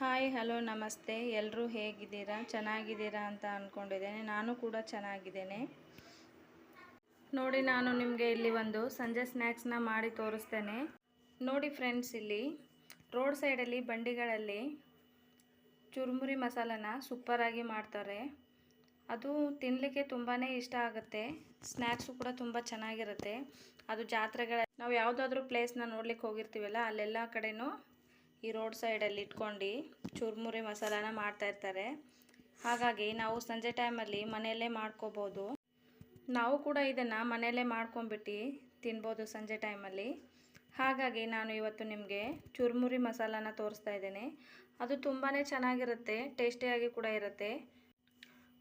Hi, hello, ನಮಸ್ತೆ. ಎಲ್ಲರೂ ಹೇಗಿದ್ದೀರಾ? ಚೆನ್ನಾಗಿದ್ದೀರಾ ಅಂತ ಅಂದ್ಕೊಂಡಿದ್ದೇನೆ ನಾನು ಕೂಡ ಚೆನ್ನಾಗಿದ್ದೇನೆ. ನೋಡಿ, ನಾನು ನಿಮಗೆ ಇಲ್ಲಿ ಒಂದು ಸಂಜೆ ಸ್ನ್ಯಾಕ್ಸ್ನ ಮಾಡಿ ತೋರಿಸ್ತೇನೆ. ನೋಡಿ ಫ್ರೆಂಡ್ಸ್, ಇಲ್ಲಿ ರೋಡ್ ಸೈಡಲ್ಲಿ ಬಂಡಿಗಳಲ್ಲಿ ಚುರುಮುರಿ ಮಸಾಲನ ಸೂಪರಾಗಿ ಮಾಡ್ತಾರೆ. ಅದು ತಿನ್ನಲಿಕ್ಕೆ ತುಂಬಾ ಇಷ್ಟ ಆಗುತ್ತೆ. ಸ್ನ್ಯಾಕ್ಸು ಕೂಡ ತುಂಬ ಚೆನ್ನಾಗಿರುತ್ತೆ. ಅದು ಜಾತ್ರೆಗಳ, ನಾವು ಯಾವುದಾದ್ರೂ ಪ್ಲೇಸ್ನ ನೋಡ್ಲಿಕ್ಕೆ ಹೋಗಿರ್ತೀವಲ್ಲ, ಅಲ್ಲೆಲ್ಲ ಕಡೆನೂ ಈ ರೋಡ್ ಸೈಡಲ್ಲಿ ಇಟ್ಕೊಂಡು ಚುರುಮುರಿ ಮಸಾಲಾನ ಮಾಡ್ತಾಯಿರ್ತಾರೆ ಹಾಗಾಗಿ ನಾವು ಸಂಜೆ ಟೈಮಲ್ಲಿ ಮನೆಯಲ್ಲೇ ಮಾಡ್ಕೋಬೋದು. ನಾವು ಕೂಡ ಇದನ್ನು ಮನೆಯಲ್ಲೇ ಮಾಡ್ಕೊಂಬಿಟ್ಟು ತಿನ್ಬೋದು ಸಂಜೆ ಟೈಮಲ್ಲಿ ಹಾಗಾಗಿ ನಾನು ಇವತ್ತು ನಿಮಗೆ ಚುರುಮುರಿ ಮಸಾಲಾನ ತೋರಿಸ್ತಾ ಇದ್ದೇನೆ. ಅದು ತುಂಬಾ ಚೆನ್ನಾಗಿರುತ್ತೆ ಟೇಸ್ಟಿಯಾಗಿ ಕೂಡ ಇರುತ್ತೆ.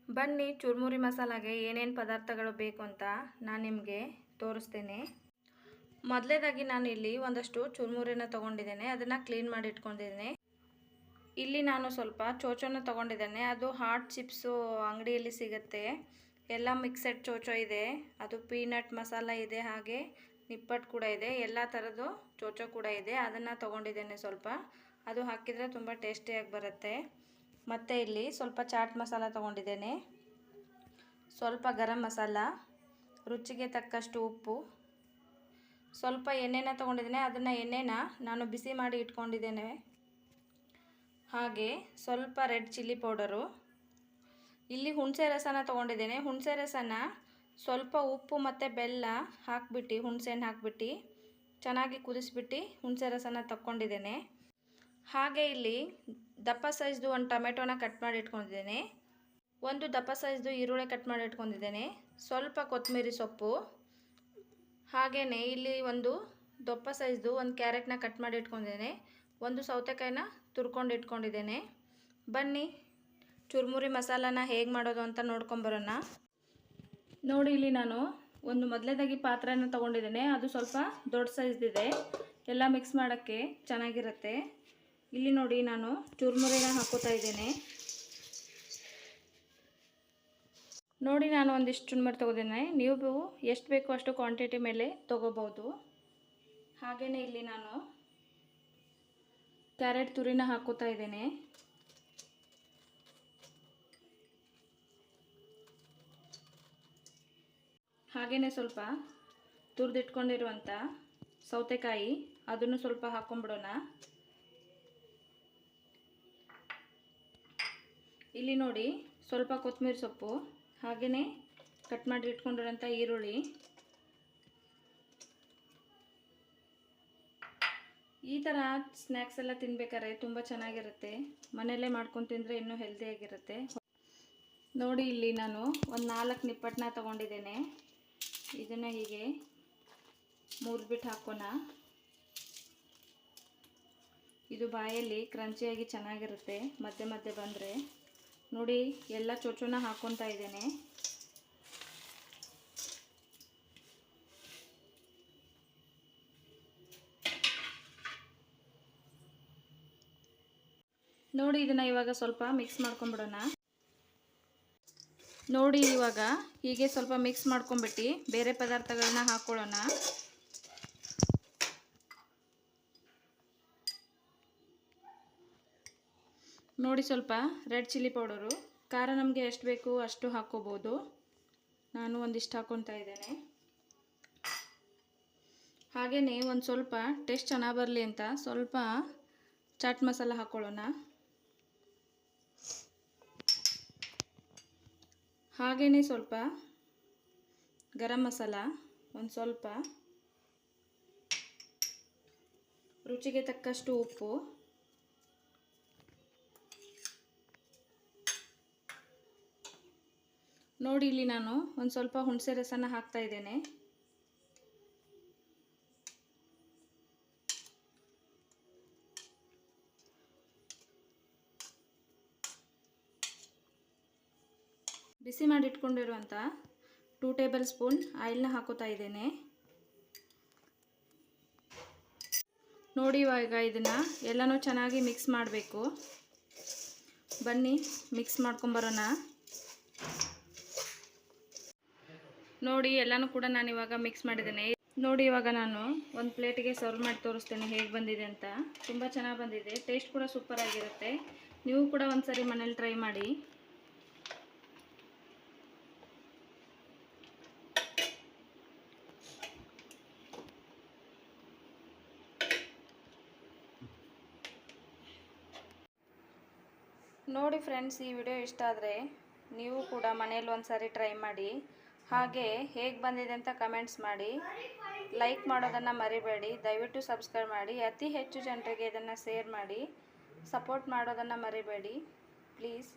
ಬನ್ನಿ ಚುರುಮುರಿ ಮಸಾಲಾಗೆ ಏನೇನು ಪದಾರ್ಥಗಳು ಬೇಕು ಅಂತ ನಾನು ನಿಮಗೆ ತೋರಿಸ್ತೇನೆ. ಮೊದಲೇದಾಗಿ ನಾನು ಇಲ್ಲಿ ಒಂದಷ್ಟು ಚುರುಮುರಿನ ತೊಗೊಂಡಿದ್ದೇನೆ. ಅದನ್ನು ಕ್ಲೀನ್ ಮಾಡಿ ಇಟ್ಕೊಂಡಿದ್ದೇನೆ. ಇಲ್ಲಿ ನಾನು ಸ್ವಲ್ಪ ಚೋಚೋನ ತೊಗೊಂಡಿದ್ದೇನೆ. ಅದು ಹಾಟ್ ಚಿಪ್ಸು ಅಂಗಡಿಯಲ್ಲಿ ಸಿಗುತ್ತೆ. ಎಲ್ಲ ಮಿಕ್ಸೆಡ್ ಚೋಚೋ ಇದೆ. ಅದು ಪೀನಟ್ ಮಸಾಲ ಇದೆ, ಹಾಗೆ ನಿಪ್ಪಟ್ಟು ಕೂಡ ಇದೆ. ಎಲ್ಲ ಥರದ್ದು ಚೋಚೋ ಕೂಡ ಇದೆ. ಅದನ್ನು ತೊಗೊಂಡಿದ್ದೇನೆ ಸ್ವಲ್ಪ. ಅದು ಹಾಕಿದರೆ ತುಂಬ ಟೇಸ್ಟಿಯಾಗಿ ಬರುತ್ತೆ. ಮತ್ತು ಇಲ್ಲಿ ಸ್ವಲ್ಪ ಚಾಟ್ ಮಸಾಲ ತೊಗೊಂಡಿದ್ದೇನೆ. ಸ್ವಲ್ಪ ಗರಂ ಮಸಾಲ ರುಚಿಗೆ ತಕ್ಕಷ್ಟು ಉಪ್ಪು. ಸ್ವಲ್ಪ ಎಣ್ಣೆನ ತೊಗೊಂಡಿದ್ದೇನೆ, ಅದನ್ನು ಎಣ್ಣೆನ ನಾನು ಬಿಸಿ ಮಾಡಿ ಇಟ್ಕೊಂಡಿದ್ದೇನೆ. ಹಾಗೆ ಸ್ವಲ್ಪ ರೆಡ್ ಚಿಲ್ಲಿ ಪೌಡರು. ಇಲ್ಲಿ ಹುಣಸೆ ರಸನ ತೊಗೊಂಡಿದ್ದೇನೆ. ಹುಣಸೆ ರಸನ ಸ್ವಲ್ಪ ಉಪ್ಪು ಮತ್ತು ಬೆಲ್ಲ ಹಾಕ್ಬಿಟ್ಟು, ಹುಣಸೆಹಣ್ಣು ಹಾಕ್ಬಿಟ್ಟು, ಚೆನ್ನಾಗಿ ಕುದಿಸ್ಬಿಟ್ಟು ಹುಣಸೆ ರಸನ ತಕ್ಕೊಂಡಿದ್ದೇನೆ. ಹಾಗೆ ಇಲ್ಲಿ ದಪ್ಪ ಸೈಜ್ದು ಒಂದು ಟೊಮೆಟೊನ ಕಟ್ ಮಾಡಿ ಇಟ್ಕೊಂಡಿದ್ದೇನೆ. ಒಂದು ದಪ್ಪ ಸೈಜ್ದು ಈರುಳ್ಳಿ ಕಟ್ ಮಾಡಿ ಇಟ್ಕೊಂಡಿದ್ದೇನೆ. ಸ್ವಲ್ಪ ಕೊತ್ತಂಬರಿ ಸೊಪ್ಪು. ಹಾಗೆಯೇ ಇಲ್ಲಿ ಒಂದು ದೊಪ್ಪ ಸೈಜ್ದು ಒಂದು ಕ್ಯಾರೆಟ್ನ ಕಟ್ ಮಾಡಿ ಇಟ್ಕೊಂಡಿದ್ದೇನೆ. ಒಂದು ಸೌತೆಕಾಯಿನ ತುರ್ಕೊಂಡು ಇಟ್ಕೊಂಡಿದ್ದೇನೆ. ಬನ್ನಿ, ಚುರುಮುರಿ ಮಸಾಲಾನ ಹೇಗೆ ಮಾಡೋದು ಅಂತ ನೋಡ್ಕೊಂಬರೋಣ. ನೋಡಿ ಇಲ್ಲಿ ನಾನು ಒಂದು ಮೊದಲೇದಾಗಿ ಪಾತ್ರೆನ ತೊಗೊಂಡಿದ್ದೇನೆ. ಅದು ಸ್ವಲ್ಪ ದೊಡ್ಡ ಸೈಜ್ದಿದೆ. ಎಲ್ಲ ಮಿಕ್ಸ್ ಮಾಡೋಕ್ಕೆ ಚೆನ್ನಾಗಿರುತ್ತೆ. ಇಲ್ಲಿ ನೋಡಿ ನಾನು ಚುರುಮುರಿನ ಹಾಕೋತಾ ಇದ್ದೇನೆ. ನೋಡಿ ನಾನು ಒಂದಿಷ್ಟು ಚುರುಮುರಿ ತೊಗೋದೇನೆ. ನೀವು ಎಷ್ಟು ಬೇಕೋ ಅಷ್ಟು ಕ್ವಾಂಟಿಟಿ ಮೇಲೆ ತೊಗೋಬೋದು ಹಾಗೆಯೇ ಇಲ್ಲಿ ನಾನು ಕ್ಯಾರೆಟ್ ತುರಿನ ಹಾಕೋತಾ ಇದ್ದೇನೆ. ಹಾಗೆಯೇ ಸ್ವಲ್ಪ ತುರಿದಿಟ್ಕೊಂಡಿರುವಂಥ ಸೌತೆಕಾಯಿ, ಅದನ್ನು ಸ್ವಲ್ಪ ಹಾಕ್ಕೊಂಬಿಡೋಣ ಇಲ್ಲಿ ನೋಡಿ ಸ್ವಲ್ಪ ಕೊತ್ತಂಬರಿ ಸೊಪ್ಪು. ಹಾಗೆಯೇ ಕಟ್ ಮಾಡಿ ಇಟ್ಕೊಂಡಿರೋಂಥ ಈರುಳ್ಳಿ. ಈ ಥರ ಸ್ನ್ಯಾಕ್ಸ್ ಎಲ್ಲ ತಿನ್ಬೇಕಾದ್ರೆ ತುಂಬ ಚೆನ್ನಾಗಿರುತ್ತೆ. ಮನೆಯಲ್ಲೇ ಮಾಡ್ಕೊಂಡು ತಿಂದರೆ ಇನ್ನೂ ಹೆಲ್ದಿಯಾಗಿರುತ್ತೆ ನೋಡಿ ಇಲ್ಲಿ ನಾನು ಒಂದು ನಾಲ್ಕು ನಿಪ್ಪಟ್ಟನ್ನ ತೊಗೊಂಡಿದ್ದೇನೆ. ಇದನ್ನು ಹೀಗೆ ಮುರಿದ್ಬಿಟ್ಟು ಹಾಕೋಣ. ಇದು ಬಾಯಲ್ಲಿ ಕ್ರಂಚಿಯಾಗಿ ಚೆನ್ನಾಗಿರುತ್ತೆ, ಮಧ್ಯೆ ಮಧ್ಯೆ ಬಂದರೆ. ನೋಡಿ, ಎಲ್ಲ ಚೊಚೋನ ಹಾಕ್ಕೊತಾ ಇದ್ದೇನೆ. ನೋಡಿ, ಇದನ್ನ ಇವಾಗ ಸ್ವಲ್ಪ ಮಿಕ್ಸ್ ಮಾಡ್ಕೊಂಬಿಡೋಣ ನೋಡಿ, ಇವಾಗ ಹೀಗೆ ಸ್ವಲ್ಪ ಮಿಕ್ಸ್ ಮಾಡ್ಕೊಂಬಿಟ್ಟು ಬೇರೆ ಪದಾರ್ಥಗಳನ್ನ ಹಾಕ್ಕೊಳ್ಳೋಣ ನೋಡಿ ಸ್ವಲ್ಪ ರೆಡ್ ಚಿಲ್ಲಿ ಪೌಡರು. ಖಾರ ನಮಗೆ ಎಷ್ಟು ಬೇಕು ಅಷ್ಟು ಹಾಕ್ಕೋಬೋದು. ನಾನು ಒಂದಿಷ್ಟು ಹಾಕ್ಕೊತಾ ಇದ್ದೇನೆ. ಹಾಗೆಯೇ ಒಂದು ಸ್ವಲ್ಪ ಟೇಸ್ಟ್ ಚೆನ್ನಾಗಿ ಬರಲಿ ಅಂತ ಸ್ವಲ್ಪ ಚಾಟ್ ಮಸಾಲ ಹಾಕ್ಕೊಳ್ಳೋಣ ಹಾಗೆಯೇ ಸ್ವಲ್ಪ ಗರಂ ಮಸಾಲ ಒಂದು ಸ್ವಲ್ಪ. ರುಚಿಗೆ ತಕ್ಕಷ್ಟು ಉಪ್ಪು. ನೋಡಿ ಇಲ್ಲಿ ನಾನು ಒಂದು ಸ್ವಲ್ಪ ಹುಣಸೆ ರಸನ ಹಾಕ್ತಾ ಇದ್ದೇನೆ. ಬಿಸಿ ಮಾಡಿಟ್ಕೊಂಡಿರುವಂಥ ಟೂ ಟೇಬಲ್ ಸ್ಪೂನ್ ಆಯಿಲ್ನ ಹಾಕೋತಾ ಇದ್ದೇನೆ. ನೋಡಿ ಇವಾಗ ಇದನ್ನು ಎಲ್ಲನೂ ಚೆನ್ನಾಗಿ ಮಿಕ್ಸ್ ಮಾಡಬೇಕು. ಬನ್ನಿ, ಮಿಕ್ಸ್ ಮಾಡ್ಕೊಂಬರೋಣ ನೋಡಿ, ಎಲ್ಲನೂ ಕೂಡ ನಾನು ಇವಾಗ ಮಿಕ್ಸ್ ಮಾಡಿದ್ದೇನೆ. ನೋಡಿ, ಇವಾಗ ನಾನು ಒಂದು ಪ್ಲೇಟಿಗೆ ಸರ್ವ್ ಮಾಡಿ ತೋರಿಸ್ತೇನೆ ಹೇಗೆ ಬಂದಿದೆ ಅಂತ. ತುಂಬ ಚೆನ್ನಾಗಿ ಬಂದಿದೆ. ಟೇಸ್ಟ್ ಕೂಡ ಸೂಪರ್ ಆಗಿರುತ್ತೆ. ನೀವು ಕೂಡ ಒಂದ್ಸರಿ ಮನೇಲಿ ಟ್ರೈ ಮಾಡಿ. ನೋಡಿ ಫ್ರೆಂಡ್ಸ್ ಈ ವಿಡಿಯೋ ಇಷ್ಟ ಆದರೆ ನೀವು ಕೂಡ ಮನೇಲಿ ಒಂದ್ಸರಿ ಟ್ರೈ ಮಾಡಿ. ಹಾಗೆ ಹೇಗೆ ಬಂದಿದೆ ಅಂತ ಕಮೆಂಟ್ಸ್ ಮಾಡಿ. ಲೈಕ್ ಮಾಡೋದನ್ನು ಮರಿಬೇಡಿ. ದಯವಿಟ್ಟು ಸಬ್ಸ್ಕ್ರೈಬ್ ಮಾಡಿ. ಅತಿ ಹೆಚ್ಚು ಜನರಿಗೆ ಇದನ್ನು ಶೇರ್ ಮಾಡಿ. ಸಪೋರ್ಟ್ ಮಾಡೋದನ್ನು ಮರಿಬೇಡಿ. ಪ್ಲೀಸ್